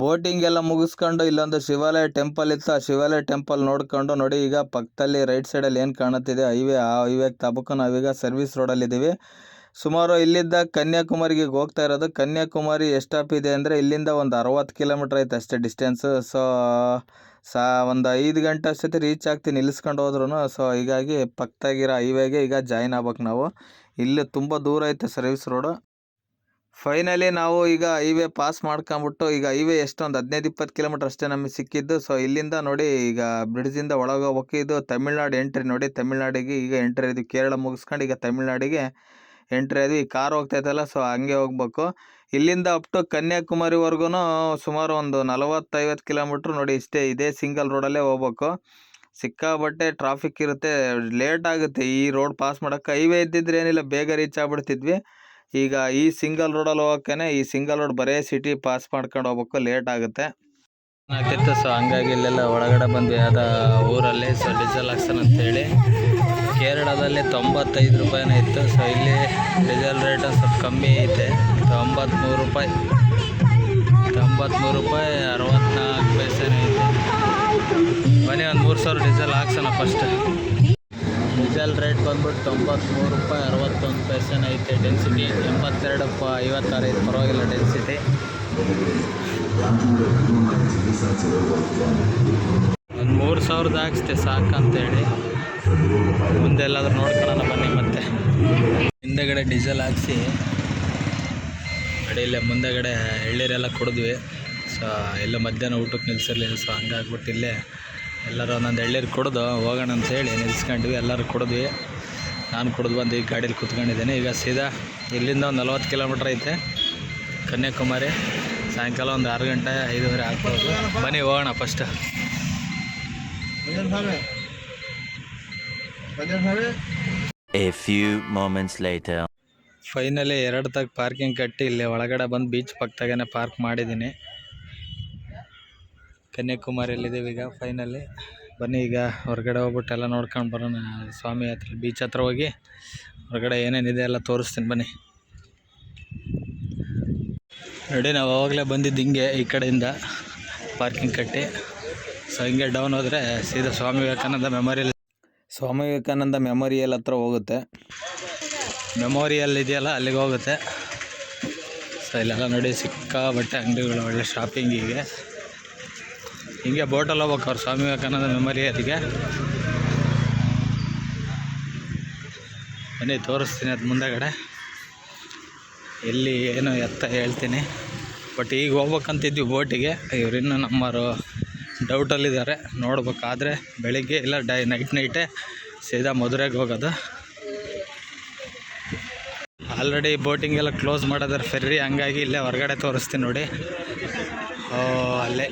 Boating ಎಲ್ಲ ಮುಗಿಸ್ಕೊಂಡು ಇಲ್ಲೊಂದು ಶಿವಾಲಯ ಟೆಂಪಲ್ ಇತ್ತು. ಆ ಶಿವಾಲಯ ಟೆಂಪಲ್ ನೋಡ್ಕೊಂಡು ನೋಡಿ, ಈಗ ಪಕ್ಕದಲ್ಲಿ ರೈಟ್ ಸೈಡಲ್ಲಿ ಏನು ಕಾಣುತ್ತಿದೆ? ಹೈವೇ, ಆ ಹೈವೇ ತಬಕು. ನಾವೀಗ ಸರ್ವಿಸ್ ರೋಡಲ್ಲಿದ್ದೀವಿ ಸುಮಾರು ಇಲ್ಲಿದ್ದ ಕನ್ಯಾಕುಮಾರಿಗೆ ಹೋಗ್ತಾ ಇರೋದು. ಕನ್ಯಾಕುಮಾರಿ ಎಷ್ಟು ಸ್ಟಾಪ್ ಇದೆ ಅಂದರೆ ಇಲ್ಲಿಂದ ಒಂದು ಅರವತ್ತು ಕಿಲೋಮೀಟ್ರ್ ಐತೆ ಅಷ್ಟೇ ಡಿಸ್ಟೆನ್ಸು ಸೊ ಸಾ, ಒಂದು ಐದು ಗಂಟೆ ಅಷ್ಟೊತ್ತಿ ರೀಚ್ ಆಗ್ತಿ, ನಿಲ್ಲಿಸ್ಕೊಂಡು ಹೋದ್ರೂ ಸೊ ಹೀಗಾಗಿ ಪಕ್ಕದಾಗಿರೋ ಹೈವೇಗೆ ಈಗ ಜಾಯ್ನ್ ಆಗ್ಬೇಕು ನಾವು. ಇಲ್ಲಿ ತುಂಬ ದೂರ ಐತೆ ಸರ್ವಿಸ್ ರೋಡು ಫೈನಲಿ ನಾವು ಈಗ ಹೈವೇ ಪಾಸ್ ಮಾಡ್ಕೊಂಬಿಟ್ಟು ಈಗ ಹೈವೇ ಎಷ್ಟೊಂದು ಹದಿನೈದು ಇಪ್ಪತ್ತು ಕಿಲೋಮೀಟರ್ ಅಷ್ಟೇ ನಮಗೆ ಸಿಕ್ಕಿದ್ದು. ಸೊ ಇಲ್ಲಿಂದ ನೋಡಿ ಈಗ ಬ್ರಿಡ್ಜಿಂದ ಒಳಗೆ ಹೋಗ್ಬೇಕು ಇದು ತಮಿಳ್ನಾಡು ಎಂಟ್ರಿ ನೋಡಿ. ತಮಿಳ್ನಾಡಿಗೆ ಈಗ ಎಂಟ್ರಿ ಇದೀವಿ ಕೇರಳ ಮುಗಿಸ್ಕೊಂಡು ಈಗ ತಮಿಳ್ನಾಡಿಗೆ ಎಂಟ್ರಿ ಆದ್ವಿ ಈ ಕಾರ್ ಹೋಗ್ತೈತಲ್ಲ ಸೊ ಹಂಗೆ ಹೋಗ್ಬೇಕು. ಇಲ್ಲಿಂದ ಅಪ್ ಟು ಕನ್ಯಾಕುಮಾರಿವರೆಗೂ ಸುಮಾರು ಒಂದು ನಲವತ್ತೈವತ್ತು ಕಿಲೋಮೀಟ್ರ್ ನೋಡಿ ಇಷ್ಟೇ. ಇದೇ ಸಿಂಗಲ್ ರೋಡಲ್ಲೇ ಹೋಗ್ಬೇಕು. ಸಿಕ್ಕಾಬಟ್ಟೆ ಟ್ರಾಫಿಕ್ ಇರುತ್ತೆ. ಲೇಟ್ ಆಗುತ್ತೆ ಈ ರೋಡ್ ಪಾಸ್ ಮಾಡೋಕ್ಕೆ. ಹೈವೇ ಇದ್ದಿದ್ರೆ ಏನಿಲ್ಲ, ಬೇಗ ರೀಚ್ ಆಗ್ಬಿಡ್ತಿದ್ವಿ. ಈಗ ಈ ಸಿಂಗಲ್ ರೋಡಲ್ಲಿ ಹೋಗೋಕ್ಕೇ ಈ ಸಿಂಗಲ್ ರೋಡ್ ಬರೇ ಸಿಟಿ ಪಾಸ್ ಮಾಡ್ಕೊಂಡು ಹೋಗ್ಬೇಕು ಲೇಟ್ ಆಗುತ್ತೆ. ಆಗ್ತಿತ್ತು ಸೊ ಹಂಗಾಗಿ ಇಲ್ಲೆಲ್ಲ ಒಳಗಡೆ ಬಂದ್ವಿ. ಯಾವ್ದು ಊರಲ್ಲಿ ಸೊ ಡೀಸೆಲ್ ಹಾಕ್ಸೋಣ ಅಂತೇಳಿ. ಕೇರಳದಲ್ಲಿ ತೊಂಬತ್ತೈದು ರೂಪಾಯಿನ ಇತ್ತು ಸೊ ಇಲ್ಲಿ ಡೀಸೆಲ್ ರೇಟ್ ಸ್ವಲ್ಪ ಕಮ್ಮಿ ಐತೆ. ತೊಂಬತ್ತ್ಮೂರು ರೂಪಾಯಿ. ತೊಂಬತ್ತ್ಮೂರು ರೂಪಾಯಿ ಅರವತ್ತ್ನಾಲ್ಕು ಪೈಸೆನೇ ಐತೆ. ಬನ್ನಿ, ಒಂದು ಮೂರು ಸಾವಿರ ಡೀಸೆಲ್ ಹಾಕ್ಸೋಣ ಫಸ್ಟ್ ಡೀಸೆಲ್ ರೇಟ್ ಬಂದ್ಬಿಟ್ಟು ತೊಂಬತ್ತ್ಮೂರು ರೂಪಾಯಿ ಅರವತ್ತೊಂದು ಪೈಸೆನ ಐತೆ ಡೆನ್ಸಿಟಿ ಎಂಬತ್ತೆರಡು ಪ ಐವತ್ತಾರು ಐದು ಪರವಾಗಿಲ್ಲ ಡೆನ್ಸಿಟಿ ಒಂದು ಮೂರು ಸಾವಿರದ ಹಾಕ್ಸ್ತೆ ಸಾಕಂತೇಳಿ. ಮುಂದೆ ಎಲ್ಲಾದರೂ ನೋಡ್ಕೊಳ್ಳೋಣ ಬನ್ನಿ ಮತ್ತೆ. ಹಿಂದೆಗಡೆ ಡೀಸೆಲ್ ಹಾಕ್ಸಿ. ಅಡಿಯಲ್ಲೇ ಮುಂದೆಗಡೆ ಎಳ್ಳೀರೆಲ್ಲ ಕುಡಿದ್ವಿ. ಸೊ ಎಲ್ಲ ಮಧ್ಯಾಹ್ನ ಊಟಕ್ಕೆ ನಿಲ್ಸಿರ್ಲಿಲ್ಲ ಸೊ ಹಂಗಾಗ್ಬಿಟ್ಟು ಇಲ್ಲೇ ಎಲ್ಲರೂ ಒಂದೊಂದು ಎಳ್ಳೀರು ಕುಡಿದು ಹೋಗೋಣ ಅಂತ ಹೇಳಿ ನಿಲ್ಸ್ಕೊಂಡ್ವಿ ಎಲ್ಲರೂ ಕುಡಿದ್ವಿ. ನಾನು ಕುಡಿದು ಬಂದು ಈ ಗಾಡೀಲಿ ಕೂತ್ಕೊಂಡಿದ್ದೇನೆ. ಈಗ ಸೀದಾ ಇಲ್ಲಿಂದ ಒಂದು ನಲ್ವತ್ತು ಕಿಲೋಮೀಟ್ರ್ ಐತೆ ಕನ್ಯಾಕುಮಾರಿ. ಸಾಯಂಕಾಲ ಒಂದು ಆರು ಗಂಟೆ ಐದುವರೆ ಆಗ್ಬೋದು. ಬನ್ನಿ ಹೋಗೋಣ first A few moments later. Finally ಎರಡು ತಗ ಪಾರ್ಕಿಂಗ್ ಕಟ್ಟಿ ಇಲ್ಲಿ ಒಳಗಡೆ ಬಂದು ಬೀಚ್ ಪಕ್ಕದಾಗೇ ಪಾರ್ಕ್ ಮಾಡಿದ್ದೀನಿ. ಕನ್ಯಾಕುಮಾರಿಯಲ್ಲಿದ್ದೀವಿ ಈಗ ಫೈನಲಿ ಬನ್ನಿ ಈಗ ಹೊರಗಡೆ ಹೋಗ್ಬಿಟ್ಟು ಎಲ್ಲ ನೋಡ್ಕೊಂಡು ಬರೋಣ. ಸ್ವಾಮಿ ಹತ್ರ ಬೀಚ್ ಹತ್ರ ಹೋಗಿ ಹೊರಗಡೆ ಏನೇನಿದೆ ಎಲ್ಲ ತೋರಿಸ್ತೀನಿ ಬನ್ನಿ. ನೋಡಿ, ನಾವು ಆವಾಗಲೇ ಬಂದಿದ್ದು ಹಿಂಗೆ ಈ ಕಡೆಯಿಂದ ಪಾರ್ಕಿಂಗ್ ಕಟ್ಟಿ. ಸೊ ಹಿಂಗೆ ಡೌನ್ ಹೋದರೆ ಸೀದಾ ಸ್ವಾಮಿ ವಿವೇಕಾನಂದ ಮೆಮೋರಿಯಲ್ ಸ್ವಾಮಿ ವಿವೇಕಾನಂದ ಮೆಮೋರಿಯಲ್ ಹತ್ರ ಹೋಗುತ್ತೆ. ಮೆಮೋರಿಯಲ್ ಇದೆಯಲ್ಲ, ಅಲ್ಲಿಗೆ ಹೋಗುತ್ತೆ. ಸೊ ಇಲ್ಲೆಲ್ಲ ನೋಡಿ ಸಿಕ್ಕಾಬಟ್ಟೆ ಅಂಗಡಿಗಳು, ಒಳ್ಳೆ ಶಾಪಿಂಗಿಗೆ ಹಿಂಗೆ ಬೋಟಲ್ಲಿ ಹೋಗ್ಬೇಕು ಅವ್ರು ಸ್ವಾಮಿ ವಿವೇಕಾನಂದ ಮೆಮೋರಿಯಲ್ಗೆ ಬನ್ನಿ, ತೋರಿಸ್ತೀನಿ ಅದು ಮುಂದೆಗಡೆ. ಎಲ್ಲಿ ಏನು ಎತ್ತ ಹೇಳ್ತೀನಿ. ಬಟ್ ಈಗ ಹೋಗ್ಬೇಕಂತಿದ್ವಿ ಬೋಟಿಗೆ. ಇವರಿನ್ನೂ ನಮ್ಮವರು ಡೌಟಲ್ಲಿದ್ದಾರೆ ನೋಡ್ಬೇಕಾದ್ರೆ ಬೆಳಿಗ್ಗೆ ಇಲ್ಲ, ಡೈ ನೈಟ್ ನೈಟೇ ಸೀದಾ ಮಧುರೆಗೆ ಹೋಗೋದು. ಆಲ್ರೆಡಿ ಬೋಟಿಂಗ್ ಎಲ್ಲ ಕ್ಲೋಸ್ ಮಾಡೋದಾರೆ ಫೆರ್ರಿ ಹಂಗಾಗಿ ಇಲ್ಲೇ ಹೊರಗಡೆ ತೋರಿಸ್ತೀನಿ ನೋಡಿ. ಓ, ಅಲ್ಲೇ.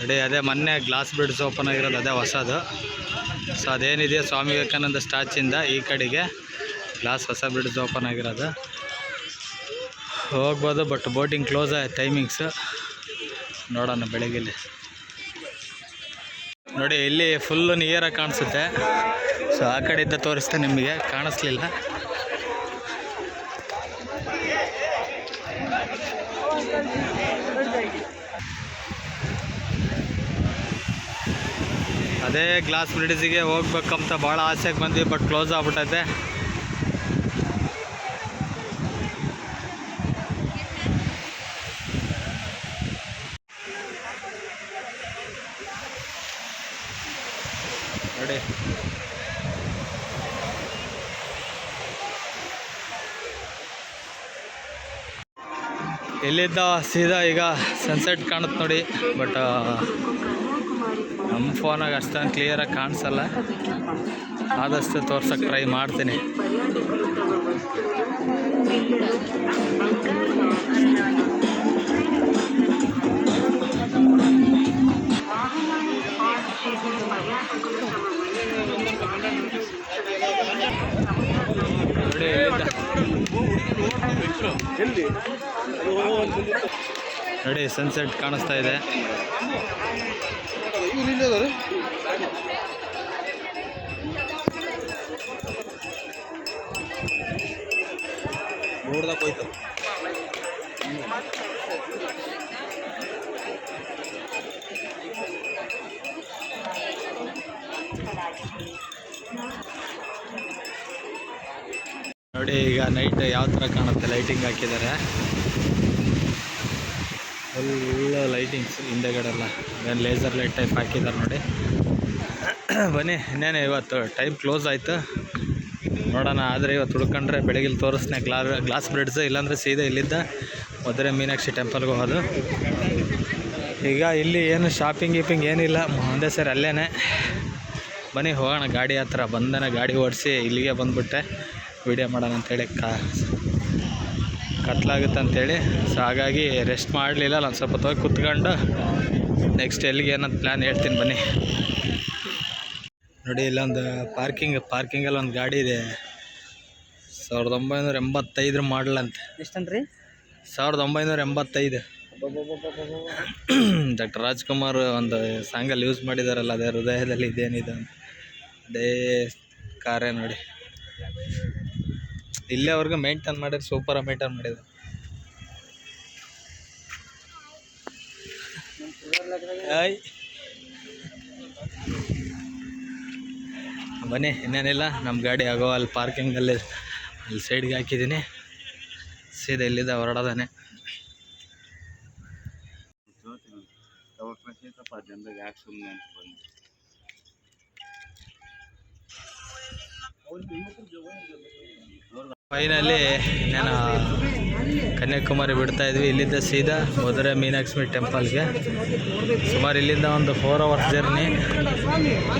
ನೋಡಿ, ಅದೇ ಮೊನ್ನೆ ಗ್ಲಾಸ್ ಬ್ರಿಡ್ಜ್ ಓಪನ್ ಆಗಿರೋದು, ಅದೇ ಹೊಸದು. ಸೊ ಅದೇನಿದೆ? ಸ್ವಾಮಿ ವಿವೇಕಾನಂದ ಸ್ಟ್ಯಾಚಿಂದ ಈ ಕಡೆಗೆ ಗ್ಲಾಸ್ ಹೊಸ ಬ್ರಿಡ್ಜ್ ಓಪನ್ ಆಗಿರೋದು. ಹೋಗ್ಬೋದು ಬಟ್ ಬೋಟಿಂಗ್ ಕ್ಲೋಸ್ ಆಯ್ತು ಟೈಮಿಂಗ್ಸು ನೋಡೋಣ ಬೆಳಗ್ಗೆಲಿ. ನೋಡಿ, ಇಲ್ಲಿ ಫುಲ್ಲು ನಿಯರಾಗಿ ಕಾಣಿಸುತ್ತೆ. ಸೊ ಆ ಕಡೆಯಿಂದ ತೋರಿಸ್ತೆ ನಿಮಗೆ. ಕಾಣಿಸ್ಲಿಲ್ಲ. ಅದೇ ಗ್ಲಾಸ್ ಬ್ರಿಡ್ಜಿಗೆ ಹೋಗ್ಬೇಕಂತ ಭಾಳ ಆಸೆಗೆ ಬಂದ್ವಿ ಬಟ್ ಕ್ಲೋಸ್ ಆಗ್ಬಿಟ್ಟೈತೆ ನೋಡಿ ಎಲ್ಲಿದ್ದ? ಸೀದಾ ಈಗ ಸನ್ಸೆಟ್ ಕಾಣುತ್ತೆ ನೋಡಿ. ಬಟ್ ನಮ್ಮ ಫೋನಾಗ ಅಷ್ಟೊಂದು ಕ್ಲಿಯರಾಗಿ ಕಾಣಿಸಲ್ಲ. ಆದಷ್ಟು ತೋರ್ಸೋಕ್ಕೆ ಟ್ರೈ ಮಾಡ್ತೀನಿ. ಎಲ್ಲಿದ್ದ? ನೋಡಿ ಸನ್ಸೆಟ್ ಕಾಣಿಸ್ತಾ ಇದೆ. ನೋಡ್ದಾಗ ಹೋಯ್ತು. ನೈಟ್ ಯಾವ ಥರ ಕಾಣುತ್ತೆ ಲೈಟಿಂಗ್ ಹಾಕಿದ್ದಾರೆ. ಫುಲ್ಲು ಲೈಟಿಂಗ್ಸ್ ಹಿಂದೆಗಡೆ ಎಲ್ಲ ಏನು ಲೇಸರ್ ಲೈಟ್ ಟೈಪ್ ಹಾಕಿದ್ದಾರೆ ನೋಡಿ. ಬನ್ನಿ, ಇನ್ನೇನು ಇವತ್ತು ಟೈಮ್ ಕ್ಲೋಸ್ ಆಯಿತು. ನೋಡೋಣ, ಆದರೆ ಇವತ್ತು ಉಳ್ಕೊಂಡ್ರೆ ಬೆಳಗ್ಗೆ ತೋರಿಸ್ನೆ ಗ್ಲಾ ಗ್ಲಾಸ್ ಬ್ರಿಡ್ಜ್ ಇಲ್ಲಾಂದರೆ ಸೀದಾ ಇಲ್ಲಿದ್ದ ಮಧುರೆ ಮೀನಾಕ್ಷಿ ಟೆಂಪಲ್ಗೆ ಹೋಗೋದು. ಈಗ ಇಲ್ಲಿ ಏನು ಶಾಪಿಂಗ್ ಗೀಪಿಂಗ್ ಏನಿಲ್ಲ, ಒಂದೇ ಸರಿ ಅಲ್ಲೇ ಬನ್ನಿ, ಹೋಗೋಣ, ಗಾಡಿ ಹತ್ರ ಬಂದನೆ ಗಾಡಿ ಓಡಿಸಿ ಇಲ್ಲಿಗೆ ಬಂದುಬಿಟ್ಟೆ. ವೀಡಿಯೋ ಮಾಡೋಣ ಅಂತೇಳಿ ಕಾ ಕತ್ಲಾಗುತ್ತೆ ಅಂತೇಳಿ. ಸೊ ಹಾಗಾಗಿ ರೆಸ್ಟ್ ಮಾಡಲಿಲ್ಲ. ನಾನು ಸ್ವಲ್ಪ ಹೊತ್ತು ಕುತ್ಕೊಂಡು ನೆಕ್ಸ್ಟ್ ಎಲ್ಲಿಗೆ ಏನಂತ ಪ್ಲ್ಯಾನ್ ಹೇಳ್ತೀನಿ ಬನ್ನಿ. ನೋಡಿ ಇಲ್ಲೊಂದು ಪಾರ್ಕಿಂಗ್ ಪಾರ್ಕಿಂಗಲ್ಲಿ ಒಂದು ಗಾಡಿ ಇದೆ. ಸಾವಿರದ ಒಂಬೈನೂರ ಎಂಬತ್ತೈದರ ಮಾಡಲ್ ಅಂತ. ಎಷ್ಟಂತ್ರಿ? ಸಾವಿರದ ಒಂಬೈನೂರ ಎಂಬತ್ತೈದು. ಡಾಕ್ಟರ್ ರಾಜ್ಕುಮಾರ್ ಒಂದು ಸಾಂಗಲ್ಲಿ ಯೂಸ್ ಮಾಡಿದಾರಲ್ಲ ಅದೇ ಹೃದಯದಲ್ಲಿ ಇದೇನಿದೆ ಅಂತ. ಅದೇ ಕಾರೇ ನೋಡಿ. ಇಲ್ಲೇವರೆಗೂ ಮೇಂಟೈನ್ ಮಾಡಿದ್ರೆ ಸೂಪರಾಗಿ ಮೇಂಟೈನ್ ಮಾಡಿದ್ರು. ಆಯ್ ಬನ್ನಿ, ಇನ್ನೇನಿಲ್ಲ ನಮ್ಮ ಗಾಡಿ ಆಗೋ ಅಲ್ಲಿ ಪಾರ್ಕಿಂಗಲ್ಲಿ ಅಲ್ಲಿ ಸೈಡ್ಗೆ ಹಾಕಿದ್ದೀನಿ. ಸೀದಾ ಇಲ್ಲಿದ್ದ ಹೊರಡೋದಾನೆ. ಫೈನಲಿ ನಾನು ಕನ್ಯಾಕುಮಾರಿ ಬಿಡ್ತಾ ಇದ್ವಿ. ಇಲ್ಲಿಂದ ಸೀದಾ ಮಧುರೆ ಮೀನಾಕ್ಷಿ ಟೆಂಪಲ್ಗೆ ಸುಮಾರು ಇಲ್ಲಿಂದ ಒಂದು ಫೋರ್ ಅವರ್ಸ್ ಜರ್ನಿ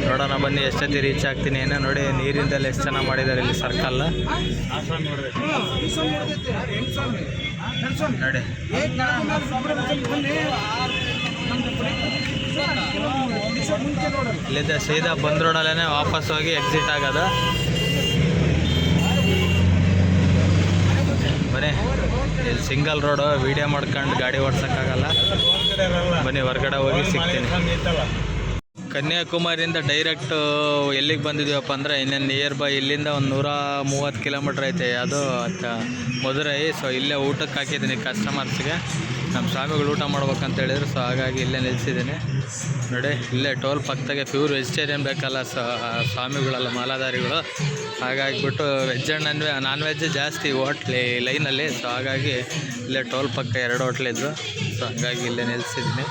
ನೋಡೋಣ, ಬನ್ನಿ, ಎಷ್ಟೊತ್ತಿ ರೀಚ್ ಆಗ್ತೀನಿ. ಏನೋ ನೋಡಿ ನೀರಿಂದೆಲ್ಲ ಎಷ್ಟು ಚೆನ್ನಾಗಿ ಮಾಡಿದ್ದಾರೆ ಇಲ್ಲಿ ಸರ್ಕಲ್ ನೋಡಿ. ಇಲ್ಲಿಂದ ಸೀದಾ ಬಂದ್ರೋಡಲ್ಲೇ ವಾಪಸ್ ಹೋಗಿ ಎಕ್ಸಿಟ್ ಆಗೋದು. ಇಲ್ಲಿ ಸಿಂಗಲ್ ರೋಡು ವೀಡಿಯೋ ಮಾಡ್ಕೊಂಡು ಗಾಡಿ ಓಡ್ಸೋಕ್ಕಾಗಲ್ಲ. ಬನ್ನಿ, ಹೊರಗಡೆ ಹೋಗಿ ಸಿಗ್ತೀನಿ. ಕನ್ಯಾಕುಮಾರಿಯಿಂದ ಡೈರೆಕ್ಟ್ ಎಲ್ಲಿಗೆ ಬಂದಿದ್ದೀವಪ್ಪ ಅಂದರೆ ಇನ್ನೇನು ನಿಯರ್ ಬೈ ಇಲ್ಲಿಂದ ಒಂದು ನೂರ ಮೂವತ್ತು ಕಿಲೋಮೀಟ್ರ್ ಐತೆ. ಅದು ಮಧುರೈ. ಸೊ ಇಲ್ಲೇ ಊಟಕ್ಕೆ ಹಾಕಿದ್ದೀನಿ ಕಸ್ಟಮರ್ಸ್ಗೆ ನಮ್ಮ ಸ್ವಾಮಿಗಳು ಊಟ ಮಾಡ್ಬೇಕಂತ ಹೇಳಿದ್ರು ಸೊ ಹಾಗಾಗಿ ಇಲ್ಲೇ ನಿಲ್ಸಿದ್ದೀನಿ. ನೋಡಿ, ಇಲ್ಲೇ ಟೋಲ್ ಪಕ್ಕದಾಗೆ ಪ್ಯೂರ್ ವೆಜಿಟೇರಿಯನ್ ಬೇಕಲ್ಲ ಸ ಸ್ವಾಮಿಗಳೆಲ್ಲ ಮಾಲಾಧಾರಿಗಳು. ಹಾಗಾಗಿಬಿಟ್ಟು veg and non we non veg ಜಾಸ್ತಿ ಹೋಟ್ಲಿ ಲೈನಲ್ಲಿ ಸೊ ಹಾಗಾಗಿ ಇಲ್ಲೇ ಟೋಲ್ ಪಕ್ಕ ಎರಡು ಹೋಟ್ಲಿದ್ದು ಸೊ ಹಾಗಾಗಿ ಇಲ್ಲೇ ನಿಲ್ಸಿದ್ದೀನಿ.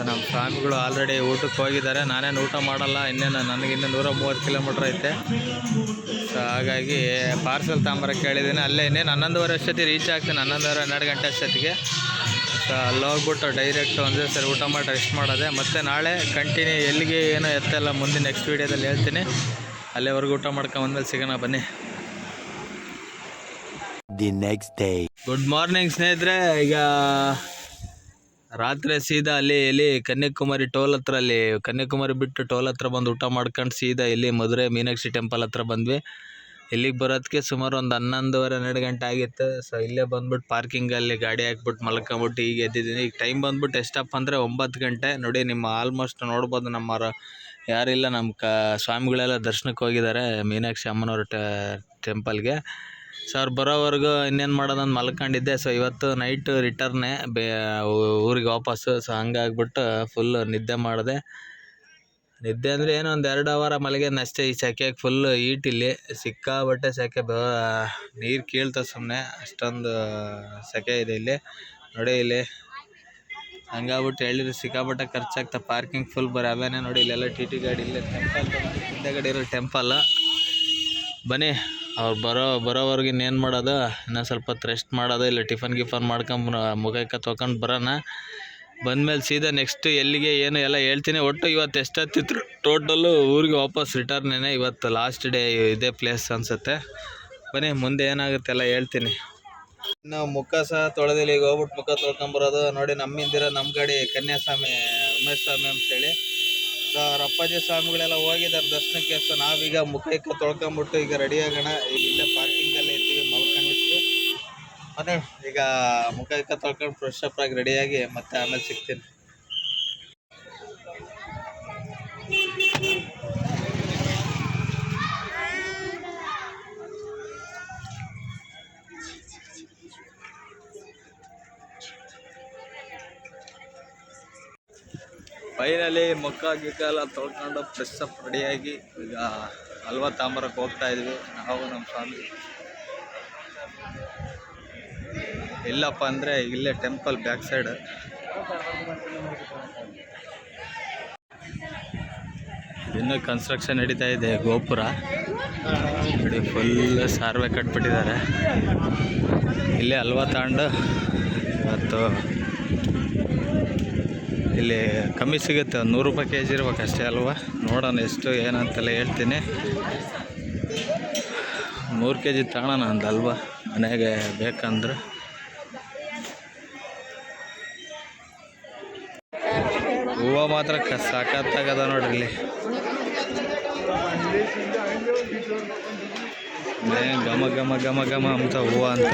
ಸೊ ನಮ್ಮ ಸ್ವಾಮಿಗಳು ಆಲ್ರೆಡಿ ಊಟಕ್ಕೆ ಹೋಗಿದ್ದಾರೆ. ನಾನೇನು ಊಟ ಮಾಡಲ್ಲ ಇನ್ನೇನು ನನಗಿನ್ನೂ ನೂರ ಮೂವತ್ತು ಕಿಲೋಮೀಟ್ರ್ ಐತೆ. ಸೊ ಹಾಗಾಗಿ ಪಾರ್ಸೆಲ್ ತಾಂಬರಕ್ಕೆ ಕೇಳಿದ್ದೀನಿ. ಅಲ್ಲೇ ಇನ್ನೇನು ಹನ್ನೊಂದುವರೆ ಅಷ್ಟೊತ್ತಿಗೆ ರೀಚ್ ಆಗ್ತೀನಿ ಹನ್ನೊಂದುವರೆ ಹನ್ನೆರಡು ಗಂಟೆ ಅಷ್ಟೊತ್ತಿಗೆ. ಸೊ ಅಲ್ಲಿ ಹೋಗ್ಬಿಟ್ಟು ಡೈರೆಕ್ಟ್ ಒಂದೇ ಸರಿ ಊಟ ಮಾಡಿ ರೆಸ್ಟ್ ಮಾಡೋದೆ. ಮತ್ತು ನಾಳೆ ಕಂಟಿನ್ಯೂ ಎಲ್ಲಿಗೆ ಏನೋ ಎತ್ತೆಲ್ಲ ಮುಂದೆ ನೆಕ್ಸ್ಟ್ ವೀಡಿಯೋದಲ್ಲಿ ಹೇಳ್ತೀನಿ. ಅಲ್ಲಿವರೆಗೂ ಊಟ ಮಾಡ್ಕೊಂಬಂದ್ಮೇಲೆ ಸಿಗೋಣ ಬನ್ನಿ. The next day good morning ಸ್ನೇಹಿತರೆ. ಈಗ ರಾತ್ರಿ ಸೀದಾ ಅಲ್ಲಿ ಎಲ್ಲಿ ಕನ್ಯಾಕುಮಾರಿ ಟೋಲ್ ಹತ್ರ ಅಲ್ಲಿ, ಕನ್ಯಾಕುಮಾರಿ ಬಿಟ್ಟು ಟೋಲ್ ಹತ್ರ ಬಂದು ಊಟ ಮಾಡ್ಕೊಂಡು ಸೀದಾ ಇಲ್ಲಿ ಮಧುರೆ ಮೀನಾಕ್ಷಿ ಟೆಂಪಲ್ ಹತ್ರ ಬಂದ್ವಿ. ಇಲ್ಲಿಗೆ ಬರೋದಕ್ಕೆ ಸುಮಾರು ಒಂದು ಹನ್ನೊಂದುವರೆ, ಹನ್ನೆರಡು ಗಂಟೆ ಆಗಿತ್ತು. ಸೊ ಇಲ್ಲೇ ಬಂದ್ಬಿಟ್ಟು ಪಾರ್ಕಿಂಗಲ್ಲಿ ಗಾಡಿ ಹಾಕ್ಬಿಟ್ಟು ಮಲ್ಕೊಂಬಿಟ್ಟು ಈಗ ಎದ್ದಿದ್ದೀನಿ. ಈಗ ಟೈಮ್ ಬಂದ್ಬಿಟ್ಟು ಎಷ್ಟಪ್ಪ ಅಂದರೆ ಒಂಬತ್ತು ಗಂಟೆ. ನೋಡಿ ನಿಮ್ಮ ಆಲ್ಮೋಸ್ಟ್ ನೋಡ್ಬೋದು ನಮ್ಮ ಯಾರಿಲ್ಲ ನಮ್ಮ ಕ, ಸ್ವಾಮಿಗಳೆಲ್ಲ ದರ್ಶನಕ್ಕೆ ಹೋಗಿದ್ದಾರೆ ಮೀನಾಕ್ಷಿ ಅಮ್ಮನವ್ರ ಟೆಂಪಲ್ಗೆ ಸೊ ಅವ್ರು ಬರೋವರೆಗೂ ಇನ್ನೇನು ಅಂತ ಮಲ್ಕೊಂಡಿದ್ದೆ. ಸೊ ಇವತ್ತು ನೈಟ್ ರಿಟರ್ನೇ ಬೇ ಊರಿಗೆ ವಾಪಸ್ಸು ಸೊ ಹಂಗಾಗ್ಬಿಟ್ಟು ಫುಲ್ ನಿದ್ದೆ ಮಾಡಿದೆ. ನಿದ್ದೆ ಅಂದರೆ ಏನೋ ಒಂದು ಎರಡು ಅವರ ಮಲಗಿದ್ನ ಅಷ್ಟೇ. ಈ ಸೆಕೆಗೆ ಫುಲ್ ಈಟ್ ಇಲ್ಲಿ. ಸಿಕ್ಕಾಬಟ್ಟೆ ಸೆಕೆ ಬ, ನೀರು ಕೀಳ್ತ ಸುಮ್ಮನೆ ಅಷ್ಟೊಂದು ಸೆಕೆ ಇದೆ ಇಲ್ಲಿ. ನೋಡಿ ಇಲ್ಲಿ. ಹಂಗಾಗ್ಬಿಟ್ಟು ಹೇಳಿದ್ರು, ಸಿಕ್ಕಾಪಟ್ಟೆ ಖರ್ಚಾಗ್ತಾ. ಪಾರ್ಕಿಂಗ್ ಫುಲ್ ಬರೀ ಅವೇನೇ ನೋಡಿ. ಇಲ್ಲೆಲ್ಲ ಟಿ ಟಿ ಗಾಡಿ, ಇಲ್ಲೇ ಟೆಂಪಲ್ ಹಿಂದೆಗಡೆ ಇರೋ ಟೆಂಪಲ್ ಬನ್ನಿ. ಅವ್ರು ಬರೋ ಬರೋವರೆಗೆ ಇನ್ನೇನು ಮಾಡೋದು? ಇನ್ನೂ ಸ್ವಲ್ಪ ಹೊತ್ತು ರೆಸ್ಟ್ ಮಾಡೋದು, ಇಲ್ಲ ಟಿಫನ್ ಗಿಫನ್ ಮಾಡ್ಕೊಂಡು ಮುಖಕ್ಕೆ ತೊಗೊಂಡು ಬರೋಣ. ಬಂದಮೇಲೆ ಸೀದಾ ನೆಕ್ಸ್ಟ್ ಎಲ್ಲಿಗೆ, ಏನು ಎಲ್ಲ ಹೇಳ್ತೀನಿ. ಒಟ್ಟು ಇವತ್ತು ಎಷ್ಟೊತ್ತಿತ್ತು ಟೋಟಲ್ಲು ಊರಿಗೆ ವಾಪಸ್ ರಿಟರ್ನೇನೆ ಇವತ್ತು ಲಾಸ್ಟ್ ಡೇ ಇದೇ ಪ್ಲೇಸ್ ಅನಿಸುತ್ತೆ. ಬನ್ನಿ, ಮುಂದೆ ಏನಾಗುತ್ತೆ ಎಲ್ಲ ಹೇಳ್ತೀನಿ. ಇನ್ನು ಮುಖ ಸಹ ತೊಳೆದಿಲ್ಲ, ಈಗ ಹೋಗ್ಬಿಟ್ಟು ಮುಖ ತೊಳ್ಕೊಂಬರೋದು ನೋಡಿ, ನಮ್ಮಿಂದಿರೋ ನಮ್ಮ ಗಾಡಿ ಕನ್ಯಾಸ್ವಾಮಿ, ಉಮೇಶ್ ಸ್ವಾಮಿ ಅಂತೇಳಿ. ಅಪ್ಪಾಜಿ ಸ್ವಾಮಿಗಳೆಲ್ಲ ಹೋಗಿದ್ದಾರೆ ದರ್ಶನಕ್ಕೆ. ಸೊ ನಾವೀಗ ಮುಖೈಕ ಇಕ್ಕ ತೊಳ್ಕೊಂಬಿಟ್ಟು ಈಗ ರೆಡಿ ಆಗೋಣ. ಈಗ ಇಲ್ಲೇ ಪಾರ್ಕಿಂಗಲ್ಲೇ ಇರ್ತೀವಿ ಮಲ್ಕೊಂಡಿರ್ತೀವಿ ಅದೇ ಈಗ ಮುಖೈಕ ಇಕ್ಕ ತೊಳ್ಕೊಂಡು ಫ್ರೆಶ್ ಅಪ್ ಆಗಿ ರೆಡಿಯಾಗಿ ಮತ್ತೆ ಆಮೇಲೆ ಸಿಗ್ತೀನಿ. ಫೈನಲಿ ಮುಖ ಗಿಕ್ಕ ಎಲ್ಲ ತೊಳ್ಕೊಂಡು ಫ್ರೆಶ್ ಅಪ್ ರೆಡಿಯಾಗಿ ಈಗ ಹಲ್ವ ತಾಂಬರಕ್ಕೆ ಹೋಗ್ತಾ ಇದ್ವಿ. ನಾವು ನಮ್ಮ ಫ್ಯಾಮಿಲಿ ಎಲ್ಲಪ್ಪ ಅಂದರೆ ಇಲ್ಲೇ ಟೆಂಪಲ್ ಬ್ಯಾಕ್ ಸೈಡ್ ಇನ್ನು ಕನ್ಸ್ಟ್ರಕ್ಷನ್ ನಡೀತಾ ಇದೆ, ಗೋಪುರ. ನೋಡಿ ಫುಲ್ ಸಾರ್ವೆ ಕಟ್ಬಿಟ್ಟಿದ್ದಾರೆ. ಇಲ್ಲೇ ಹಲ್ವ ತಗೊಂಡು ಮತ್ತು ಇಲ್ಲಿ ಕಮ್ಮಿ ಸಿಗುತ್ತೆ ಒಂದು ನೂರು ರೂಪಾಯಿ ಕೆ ಜಿ ಇರ್ಬೇಕು ಅಷ್ಟೇ ಅಲ್ವಾ? ನೋಡೋಣ ಎಷ್ಟು ಏನಂತೆಲ್ಲ ಹೇಳ್ತೀನಿ. ನೂರು ಕೆ ಜಿ ತಗೋಣ ಅಂದ ಅಲ್ವಾ ಮನೆಗೆ ಬೇಕಂದ್ರೆ. ಹೂವು ಮಾತ್ರ ಕ ಸಾಕತ್ತಾಗದ ನೋಡ್ರಿ ಇಲ್ಲಿ. ಘಮ ಘಮ ಘಮ ಘಮ ಅಂತ ಹೂವು ಅಂತ.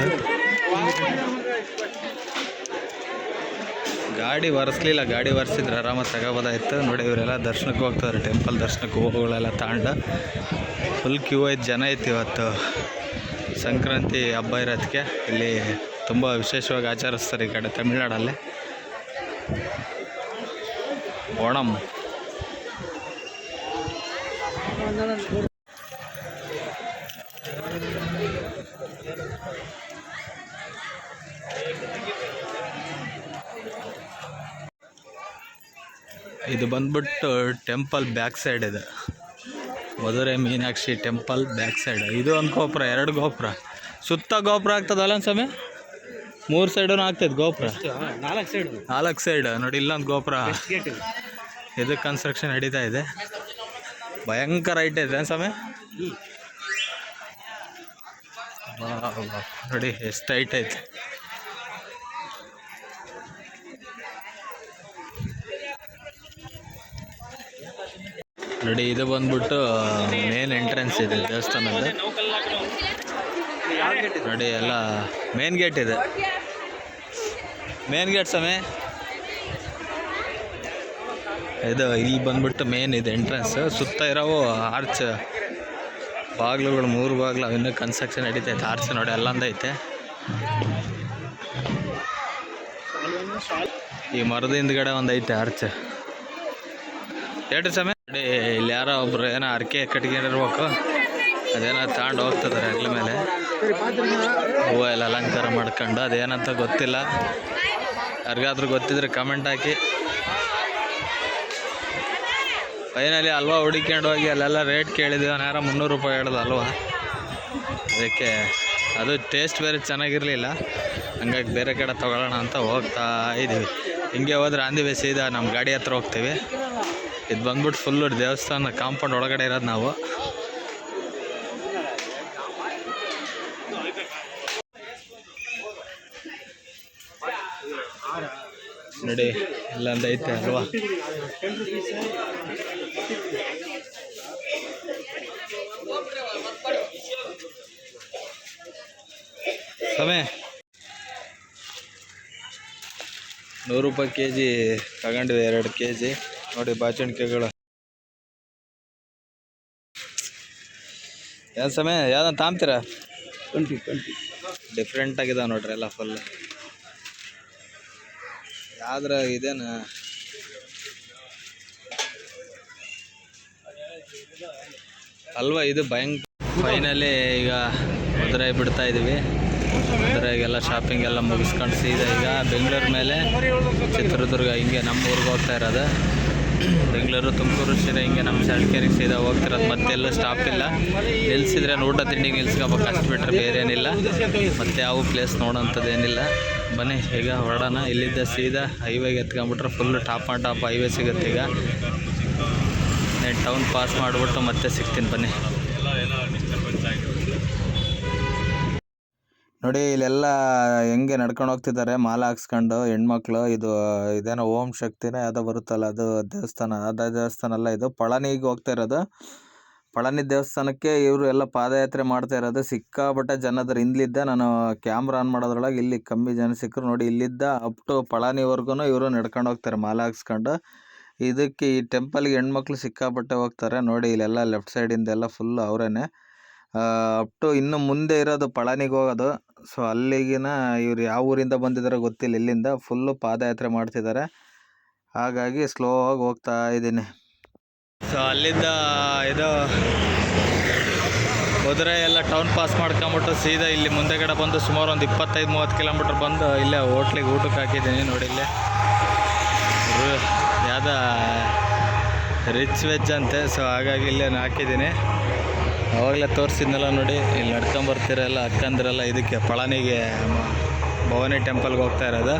ಗಾಡಿ ಒರೆಸ್ಲಿಲ್ಲ, ಗಾಡಿ ಒರೆಸಿದ್ರೆ ಆರಾಮಾಗಿ ತಗೋಬೋದಾಯ್ತು ನೋಡಿ ಇವರೆಲ್ಲ ದರ್ಶನಕ್ಕೆ ಹೋಗ್ತಾರೆ ಟೆಂಪಲ್ ದರ್ಶನಕ್ಕೆ ಹೋಗೋಗಳೆಲ್ಲ ತಾಂಡ. ಫುಲ್ ಕ್ಯೂ ಐದು ಜನ ಐತಿ ಇವತ್ತು. ಸಂಕ್ರಾಂತಿ ಹಬ್ಬ ಇರೋದಕ್ಕೆ ಇಲ್ಲಿ ತುಂಬ ವಿಶೇಷವಾಗಿ ಆಚರಿಸ್ತಾರೆ ಈ ಕಡೆ ತಮಿಳ್ನಾಡಲ್ಲಿ. ಓಣಂ. ಇದು ಬಂದ್ಬಿಟ್ಟು ಟೆಂಪಲ್ ಬ್ಯಾಕ್ ಸೈಡ್ ಇದೆ. Madurai Meenakshi temple back side. ಇದು ಒಂದು ಗೋಪುರ ಎರಡು ಗೋಪುರ. ಸುತ್ತ ಗೋಪುರ ಆಗ್ತದಲ್ಲ ಸ್ವಾಮಿ? ಮೂರು ಸೈಡೂ ಆಗ್ತದೆ ಗೋಪುರ. ನಾಲ್ಕು ಸೈಡ್ ನಾಲ್ಕು ಸೈಡ್ ನೋಡಿ ಇಲ್ಲೊಂದು ಗೋಪುರ. ಇದು. ಕನ್ಸ್ಟ್ರಕ್ಷನ್ ನಡೀತಾ ಇದೆ. ಭಯಂಕರ ಐಟ್ ಇದೆ ಸ್ವಾಮಿ. ನೋಡಿ ಎಷ್ಟು ಐಟ್ ಐತೆ. ನೋಡಿ, ಇದು ಬಂದ್ಬಿಟ್ಟು ಮೇನ್ ಎಂಟ್ರೆನ್ಸ್ ಇದೆ ದೇವಸ್ಥಾನದ ನೋಡಿ, ಎಲ್ಲ ಮೇನ್ ಗೇಟ್ ಇದೆ. ಮೇನ್ ಗೇಟ್ ಸಮಯ ಇದು ಇಲ್ಲಿ ಬಂದ್ಬಿಟ್ಟು ಮೇನ್ ಇದೆ ಎಂಟ್ರೆನ್ಸ್ ಸುತ್ತ ಇರೋವು ಆರ್ಚ್ ಬಾಗಿಲುಗಳು ಮೂರು ಬಾಗಿಲು ಅವಿನ್ನೂ ಕನ್ಸ್ಟ್ರಕ್ಷನ್ ನಡೀತೈತೆ ಆರ್ಚ್ ನೋಡಿ ಅಲ್ಲೊಂದೈತೆ ಈ ಮರದ ಹಿಂದ್ಗಡೆ ಒಂದು ಐತೆ ಆರ್ಚ್ ಹೇಳ್ರಿ ಸಮಯ ಇಲ್ಲಿ ಯಾರೋ ಒಬ್ರು ಏನೋ ಅರ್ಕೆ ಕಟ್ಕೊಂಡಿರ್ಬೇಕು. ಅದೇನೋ ತಗೊಂಡು ಹೋಗ್ತಿದ್ದಾರೆ ಅಗ್ಲ ಮೇಲೆ. ಹೂವು ಎಲ್ಲ ಅಲಂಕಾರ ಮಾಡ್ಕೊಂಡು, ಅದೇನಂತ ಗೊತ್ತಿಲ್ಲ. ಯಾರಿಗಾದ್ರೂ ಗೊತ್ತಿದ್ರೆ ಕಮೆಂಟ್ ಹಾಕಿ. ಫೈನಲಿ ಹಲ್ವಾ ಹುಡುಕ್ಕೊಂಡು ಹೋಗಿ ಅಲ್ಲೆಲ್ಲ ರೇಟ್ ಕೇಳಿದ್ವಿ. ಯಾರೋ ಮುನ್ನೂರು ರೂಪಾಯಿ ಹೇಳ್ದು ಹಲ್ವಾ. ಅದಕ್ಕೆ ಅದು ಟೇಸ್ಟ್ ಬೇರೆ ಚೆನ್ನಾಗಿರಲಿಲ್ಲ. ಹಂಗಾಗಿ ಬೇರೆ ಕಡೆ ತೊಗೊಳ್ಳೋಣ ಅಂತ ಹೋಗ್ತಾ ಇದ್ದೀವಿ ಹಿಂಗೆ ಹೋದ್ರೆ ಆಂದಿ ಬೇಸಿದ ಸೀದಾ ನಮ್ಮ ಗಾಡಿ ಹತ್ರ ಹೋಗ್ತೀವಿ. ಇದು ಬಂದ್ಬಿಟ್ಟು ಫುಲ್ಲು ದೇವಸ್ಥಾನ ಕಾಂಪೌಂಡ್ ಒಳಗಡೆ ಇರೋದು ನಾವು. ನೋಡಿ, ಇಲ್ಲೊಂದು ಐತೆ ಅಲ್ವಾ? ಸಮಯ ನೂರು ರೂಪಾಯಿ ಕೆ ಜಿ ತಗೊಂಡಿದೆ, ಎರಡು ಕೆ ಜಿ ನೋಡಿ ಬಾಚಣಿಕೆಗಳು. ಏನು ಸಮಯ ಯಾವ್ದನ್ ತಾಂಬ್ತೀರಾ? Twenty twenty. ಡಿಫ್ರೆಂಟ್ ಆಗಿದಾವೆ ನೋಡ್ರಿ ಎಲ್ಲ ಫುಲ್ ಯಾವ್ದ್ರ ಇದೇನ? ಅಲ್ವಾ ಇದು ಭಯಂಕ ಫೈನಲಿ ಈಗ ಮದುರೈ ಬಿಡ್ತಾ ಇದೀವಿ. ಮದುರೈಗೆಲ್ಲ ಶಾಪಿಂಗ್ ಎಲ್ಲ ಮುಗಿಸ್ಕೊಂಡು ಸೀದ ಈಗ ಬೆಂಗಳೂರು ಮೇಲೆ ಚಿತ್ರದುರ್ಗ ಹಿಂಗೆ ನಮ್ಮ ಊರಿಗೆ ಹೋಗ್ತಾ ಇರೋದು. ಬೆಂಗಳೂರು, ತುಮಕೂರು ಸೀರೆ ಹಿಂಗೆ ನಮ್ಮ ಸಳ್ಕೇರಿಗೆ ಸೀದಾ ಹೋಗ್ತಿರೋದು. ಮತ್ತೆಲ್ಲ ಸ್ಟಾಪ್ ಇಲ್ಲ. ನಿಲ್ಸಿದ್ರೆ ಊಟ ತಿಂಡಿಗೆ ನಿಲ್ಸ್ಕೊಬೇಕು. ಅಷ್ಟು ಬಿಟ್ಟರೆ ಬೇರೆ ಏನಿಲ್ಲ. ಮತ್ತೆ ಯಾವ ಪ್ಲೇಸ್ ನೋಡೋಂಥದ್ದೇನಿಲ್ಲ ಬನ್ನಿ, ಈಗ ಹೊರಡೋಣ. ಇಲ್ಲಿದ್ದ ಸೀದಾ ಹೈವೇಗೆ ಎತ್ಕೊಂಬಿಟ್ರೆ full top and top highway ಸಿಗುತ್ತೆ ಈಗ. ಟೌನ್ ಪಾಸ್ ಮಾಡಿಬಿಟ್ಟು ಮತ್ತೆ ಸಿಗ್ತೀನಿ. ಬನ್ನಿ. ನೋಡಿ, ಇಲ್ಲೆಲ್ಲ ಹೆಂಗೆ ನಡ್ಕೊಂಡು ಹೋಗ್ತಿದ್ದಾರೆ, ಮಾಲ ಹಾಕ್ಸ್ಕೊಂಡು ಹೆಣ್ಮಕ್ಳು, ಇದು, ಇದೇನೋ ಓಂ ಶಕ್ತಿನೇ ಯಾವುದೋ ಬರುತ್ತಲ್ಲ, ಅದು ದೇವಸ್ಥಾನ, ಅದ ದೇವಸ್ಥಾನ ಅಲ್ಲ ಇದು, ಪಳನಿಗೆ ಹೋಗ್ತಾ ಇರೋದು. ಪಳನಿ ದೇವಸ್ಥಾನಕ್ಕೆ ಇವರು ಎಲ್ಲ ಪಾದಯಾತ್ರೆ ಮಾಡ್ತಾ ಇರೋದು. ಸಿಕ್ಕಾಪಟ್ಟೆ ಜನದ್ರ ಹಿಂದ್ಲಿದ್ದ ನಾನು ಕ್ಯಾಮ್ರಾ ಆನ್ ಮಾಡೋದ್ರೊಳಗೆ ಇಲ್ಲಿ ಕಮ್ಮಿ ಜನ ಸಿಕ್ಕರು ನೋಡಿ, ಇಲ್ಲಿದ್ದ ಅಪ್ ಟು ಪಳನಿವರೆಗೂ ಇವರು ನಡ್ಕೊಂಡು ಹೋಗ್ತಾರೆ, ಮಾಲ ಹಾಕ್ಸ್ಕೊಂಡು. ಇದಕ್ಕೆ ಈ ಟೆಂಪಲ್ಗೆ ಹೆಣ್ಮಕ್ಳು ಸಿಕ್ಕಾಪಟ್ಟೆ ಹೋಗ್ತಾರೆ. ನೋಡಿ, ಇಲ್ಲೆಲ್ಲ ಲೆಫ್ಟ್ ಸೈಡಿಂದ ಎಲ್ಲ ಫುಲ್ ಅವರೇನೆ. ಅಪ್ ಟು ಇನ್ನು ಮುಂದೆ ಇರೋದು ಪಳನಿಗೆ ಹೋಗೋದು. ಸೊ ಅಲ್ಲಿಗಿನ ಇವ್ರು ಯಾವ ಊರಿಂದ ಬಂದಿದ್ದಾರೆ ಗೊತ್ತಿಲ್ಲ. ಇಲ್ಲಿಂದ ಫುಲ್ಲು ಪಾದಯಾತ್ರೆ ಮಾಡ್ತಿದ್ದಾರೆ ಹಾಗಾಗಿ ಸ್ಲೋ ಆಗಿ ಹೋಗ್ತಾ ಇದ್ದೀನಿ. ಸೊ ಅಲ್ಲಿಂದ ಇದು ಕುದುರೆ ಎಲ್ಲ ಟೌನ್ ಪಾಸ್ ಮಾಡ್ಕೊಂಬಿಟ್ಟು ಸೀದಾ ಇಲ್ಲಿ ಮುಂದೆಗಡೆ ಬಂದು ಸುಮಾರು ಒಂದು ಇಪ್ಪತ್ತೈದು, ಮೂವತ್ತು ಕಿಲೋಮೀಟ್ರ್ ಬಂದು ಇಲ್ಲೇ ಹೋಟ್ಲಿಗೆ ಊಟಕ್ಕೆ ಹಾಕಿದ್ದೀನಿ ನೋಡಿ ಇಲ್ಲೇ. ಯಾವುದೋ ರಿಚ್ ವೆಜ್ ಅಂತೆ. ಸೊ ಹಾಗಾಗಿ ಇಲ್ಲೇ ಹಾಕಿದ್ದೀನಿ. ಅವಾಗಲೇ ತೋರಿಸಿದ್ನಲ್ಲ ನೋಡಿ, ಇಲ್ಲಿ ನಡ್ಕೊಂಬರ್ತಿರಲ್ಲ ಅಕ್ಕಂದಿರಲ್ಲ ಇದಕ್ಕೆ ಪಳನಿಗೆ ಭವಾನಿ ಟೆಂಪಲ್ಗೆ ಹೋಗ್ತಾ ಇರೋದು.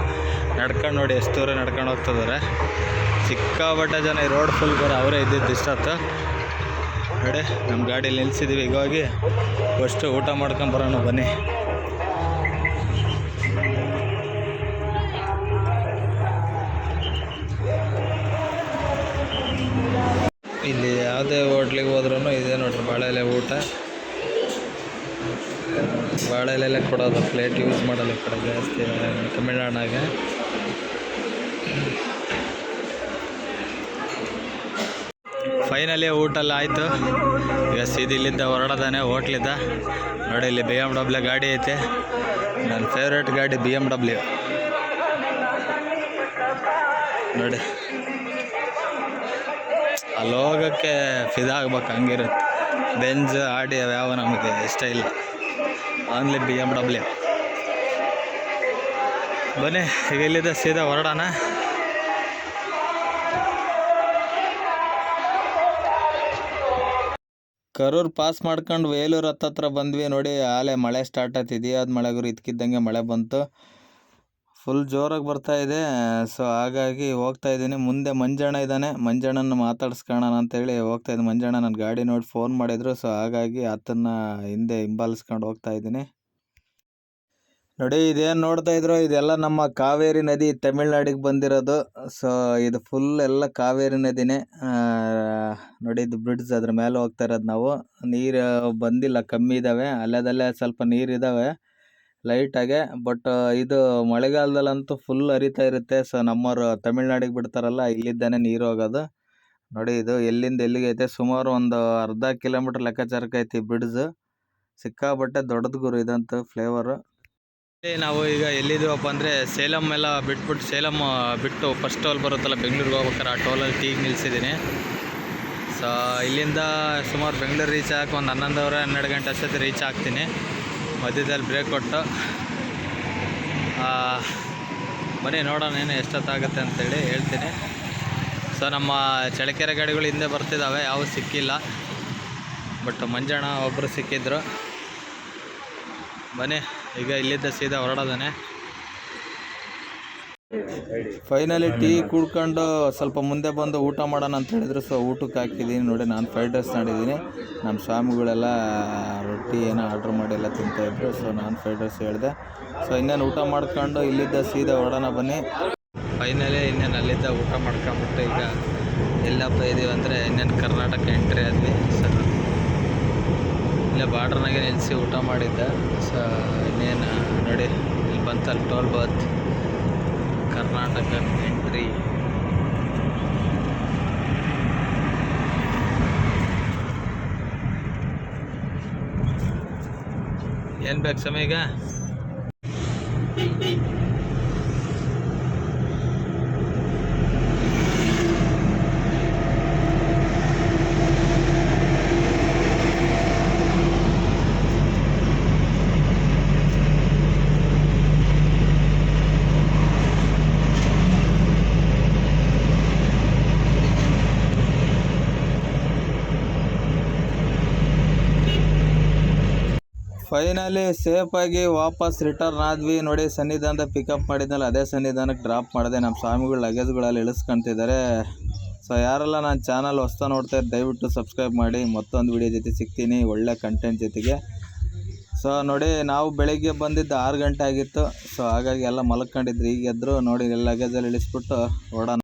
ನಡ್ಕೊಂಡು ನೋಡಿ ಎಷ್ಟು ದೂರ ನಡ್ಕೊಂಡು ಹೋಗ್ತಿದ್ದಾರೆ ಸಿಕ್ಕಾಪಟ್ಟೆ ಜನ ಈ ರೋಡ್ ಫುಲ್ ಬರೋ ಅವರೇ ಇದ್ದಿದ್ದು ಇಷ್ಟೊತ್ತು. ನೋಡಿ ನಮ್ಮ ಗಾಡಿ ನಿಲ್ಸಿದ್ದೀವಿ ಈಗ ಹೋಗಿ ಫಸ್ಟು ಊಟ ಮಾಡ್ಕೊಂಡು ಬರೋಣ, ಬನ್ನಿ. ಇಲ್ಲಿ ಯಾವುದೇ ಹೋಟ್ಲಿಗೆ ಹೋದ್ರೂ ಇದೆ ನೋಡ್ರಿ ಬಾಳೆ ಎಲೆ ಊಟ. ಬಾಳೆ ಕೊಡೋದು, ಪ್ಲೇಟ್ ಯೂಸ್ ಮಾಡಲ್ಲ ಈ ಕಡೆ ಜಾಸ್ತಿ ತಮಿಳ್ನಾಡಾಗ. ಫೈನಲಿ ಊಟ ಎಲ್ಲ ಆಯಿತು. ಈಗ ಸೀದಿ ಇಲ್ಲಿಂದ ಹೊರಡೋದಾನೆ ಹೋಟ್ಲಿದ್ದ ನೋಡಿ ಇಲ್ಲಿ ಬಿ ಎಂ ಡಬ್ಲ್ಯೂ ಗಾಡಿ ಐತೆ. ನನ್ನ ಫೇವ್ರೇಟ್ ಗಾಡಿ ಬಿ ಎಂ ಡಬ್ಲ್ಯೂ ನೋಡಿ. ಅಲ್ಲಿ ಫಿದಾ ಆಗ್ಬೇಕು, ಹಂಗಿರುತ್ತೆ. ಬೆಂಜ್, ಆಡಿ ಯಾವ ನಮಗೆ ಇಷ್ಟ ಇಲ್ಲ. ಆನ್ಲಿ ಬಿ ಎಂ ಡಬ್ಲ್ಯೂ ಬನ್ನಿ, ಈಗ ಇಲ್ಲಿದ್ದ ಸೀದಾ ಹೊರಡೋಣ. ಕರೂರ್ ಪಾಸ್ ಮಾಡ್ಕೊಂಡು ವೇಲೂರು ಹತ್ತತ್ರ ಬಂದ್ವಿ ನೋಡಿ, ಆಲೆ ಮಳೆ ಸ್ಟಾರ್ಟ್ ಆಯ್ತು ಅದು ಮಳೆ ಗುರು ಇದ್ಕಿದ್ದಂಗೆ ಮಳೆ ಬಂತು. ಫುಲ್ ಜೋರಾಗಿ ಬರ್ತಾ ಇದೆ. ಸೊ ಹಾಗಾಗಿ ಹೋಗ್ತಾ ಇದ್ದೀನಿ. ಮುಂದೆ ಮಂಜಣ್ಣ ಇದ್ದಾನೆ. ಮಂಜಣ್ಣನ ಮಾತಾಡ್ಸ್ಕೊಳ್ಳೋಣ ಅಂತೇಳಿ ಹೋಗ್ತಾ ಇದ್ದೀನಿ ಮಂಜಣ್ಣ ನನ್ನ ಗಾಡಿ ನೋಡಿ ಫೋನ್ ಮಾಡಿದರು. ಸೊ ಹಾಗಾಗಿ ಆತನ ಹಿಂದೆ ಹಿಂಬಾಲಿಸ್ಕೊಂಡು ಹೋಗ್ತಾ ಇದ್ದೀನಿ. ನೋಡಿ, ಇದೇನು ನೋಡ್ತಾ ಇದ್ರು? ಇದೆಲ್ಲ ನಮ್ಮ ಕಾವೇರಿ ನದಿ ತಮಿಳ್ನಾಡಿಗೆ ಬಂದಿರೋದು. ಸೊ ಇದು ಫುಲ್ ಎಲ್ಲ ಕಾವೇರಿ ನದಿನೇ. ನೋಡಿ, ಇದು ಬ್ರಿಡ್ಜ್ ಅದ್ರ ಮೇಲೆ ಹೋಗ್ತಾ ಇರೋದು ನಾವು. ನೀರು ಬಂದಿಲ್ಲ, ಕಮ್ಮಿ ಇದ್ದಾವೆ ಅಲ್ಲದಲ್ಲೇ ಸ್ವಲ್ಪ ನೀರಿದ್ದಾವೆ ಲೈಟಾಗೆ ಬಟ್ ಇದು ಮಳೆಗಾಲದಲ್ಲಂತೂ ಫುಲ್ ಹರಿತಾ ಇರುತ್ತೆ. ಸೊ ನಮ್ಮವರು ತಮಿಳ್ನಾಡಿಗೆ ಬಿಡ್ತಾರಲ್ಲ, ಇಲ್ಲಿದ್ದಾನೆ ನೀರು ಹೋಗೋದು. ನೋಡಿ ಇದು ಎಲ್ಲಿಂದ ಎಲ್ಲಿಗೆ ಐತೆ, ಸುಮಾರು ಒಂದು ಅರ್ಧ ಕಿಲೋಮೀಟ್ರ್ ಲೆಕ್ಕಾಚಾರಕ್ಕೆ ಐತಿ ಬ್ರಿಡ್ಜ್ ಸಿಕ್ಕಾಬಟ್ಟೆ ದೊಡ್ಡದು ಗುರು ಇದಂತೂ ಫ್ಲೇವರು ನಾವು ಈಗ ಎಲ್ಲಿದ್ದೀವಪ್ಪ ಅಂದರೆ, ಸೇಲಂ ಎಲ್ಲ ಬಿಟ್ಬಿಟ್ಟು ಸೇಲಂ ಬಿಟ್ಟು ಫಸ್ಟ್ ಟೋಲ್ ಬರುತ್ತಲ್ಲ, ಬೆಂಗಳೂರಿಗೆ ಹೋಗ್ಬೇಕಾರೆ, ಆ ಟೋಲಲ್ಲಿ ಟೀಗೆ ನಿಲ್ಲಿಸಿದ್ದೀನಿ ಸೊ ಇಲ್ಲಿಂದ ಸುಮಾರು ಬೆಂಗಳೂರು ರೀಚ್ ಆಗಕ್ಕೆ ಒಂದು ಹನ್ನೊಂದುವರೆ, ಹನ್ನೆರಡು ಗಂಟೆ ಅಷ್ಟೊತ್ತಿಗೆ ರೀಚ್ ಆಗ್ತೀನಿ. ಮಧ್ಯದಲ್ಲಿ ಬ್ರೇಕ್ ಕೊಟ್ಟು ಬನ್ನಿ ನೋಡೋಣ ಏನು ಎಷ್ಟೊತ್ತಾಗುತ್ತೆ ಅಂತೇಳಿ ಹೇಳ್ತೀನಿ. ಸೊ ನಮ್ಮ ಚಳಕೆರೆ ಗಾಡಿಗಳು ಹಿಂದೆ ಬರ್ತಿದ್ದಾವೆ, ಯಾವ ಸಿಕ್ಕಿಲ್ಲ. ಬಟ್ ಮಂಜಣ್ಣ ಒಬ್ಬರು ಸಿಕ್ಕಿದ್ರು. ಬನ್ನಿ, ಈಗ ಇಲ್ಲಿದ್ದ ಸೀದಾ ಹೊರಡೋದಾನೆ. ಫೈನಲಿ ಟೀ ಕುಡ್ಕೊಂಡು ಸ್ವಲ್ಪ ಮುಂದೆ ಬಂದು ಊಟ ಮಾಡೋಣ ಅಂತ ಹೇಳಿದ್ರು. ಸೊ ಊಟಕ್ಕೆ ಹಾಕಿದ್ದೀನಿ. ನೋಡಿ ನಾನು ಫ್ರೈಡ್ ರೈಸ್ ಮಾಡಿದ್ದೀನಿ ನಮ್ಮ ಸ್ವಾಮಿಗಳೆಲ್ಲ ರೊಟ್ಟಿ ಏನೋ ಆರ್ಡ್ರ್ ಮಾಡಿ ಎಲ್ಲ ತಿಂತಾಯಿದ್ರು ಸೊ ನಾನು ಫ್ರೈಡ್ ರೈಸ್ ಹೇಳಿದೆ. ಸೊ ಇನ್ನೇನು ಊಟ ಮಾಡ್ಕೊಂಡು ಇಲ್ಲಿದ್ದ ಸೀದಾ ಹೊರಡೋಣ ಬನ್ನಿ. ಫೈನಲಿ ಇನ್ನೇನು ಅಲ್ಲಿದ್ದ ಊಟ ಮಾಡ್ಕೊಂಬಿಟ್ಟು ಈಗ ಎಲ್ಲಪ್ಪ ಇದೀವಿ ಅಂದರೆ ಇನ್ನೇನು ಕರ್ನಾಟಕ ಎಂಟ್ರಿ ಆದ್ವಿ ಸೊ ಇಲ್ಲೇ ಬಾರ್ಡ್ರ್ನಾಗೆ ನಿಲ್ಲಿಸಿ ಊಟ ಮಾಡಿದ್ದೆ. ಸೊ ಇನ್ನೇನು ನೋಡಿ ಇಲ್ಲಿ ಬಂತಲ್ಲಿ ಟೋಲ್ ಬಾತ್ ಕರ್ನಾಟಕ ಎಂಟ್ರಿ ಏನು ಬೇಕು ಸಮಯ ಈಗ ಫೈನಲಿ ಸೇಫಾಗಿ ವಾಪಸ್ ರಿಟರ್ನ್ ಆದ್ವಿ. ನೋಡಿ, ಸನ್ನಿಧಾನದ ಪಿಕಪ್ ಮಾಡಿದ್ನಲ್ಲ, ಅದೇ ಸನ್ನಿಧಾನಕ್ಕೆ ಡ್ರಾಪ್ ಮಾಡಿದೆ. ನಮ್ಮ ಸ್ವಾಮಿಗಳು ಲಗೇಜ್ಗಳಲ್ಲಿ ಇಳಿಸ್ಕೊಂತಿದ್ದಾರೆ. ಸೊ ಯಾರೆಲ್ಲ ನಾನು ಚಾನಲ್ ಹೊಸ್ತಾ ನೋಡ್ತಾ ದಯವಿಟ್ಟು ಸಬ್ಸ್ಕ್ರೈಬ್ ಮಾಡಿ. ಮತ್ತೊಂದು ವಿಡಿಯೋ ಜೊತೆ ಸಿಗ್ತೀನಿ. ಒಳ್ಳೆ ಕಂಟೆಂಟ್ ಜೊತೆಗೆ. ಸೊ ನೋಡಿ, ನಾವು ಬೆಳಿಗ್ಗೆ ಬಂದಿದ್ದು ಆರು ಗಂಟೆ ಆಗಿತ್ತು. ಸೊ ಹಾಗಾಗಿ ಎಲ್ಲ ಮಲ್ಕೊಂಡಿದ್ರು. ಈಗ ಎದ್ರು ನೋಡಿ ಲಗೇಜಲ್ಲಿ ಇಳಿಸ್ಬಿಟ್ಟು ಓಡೋಣ.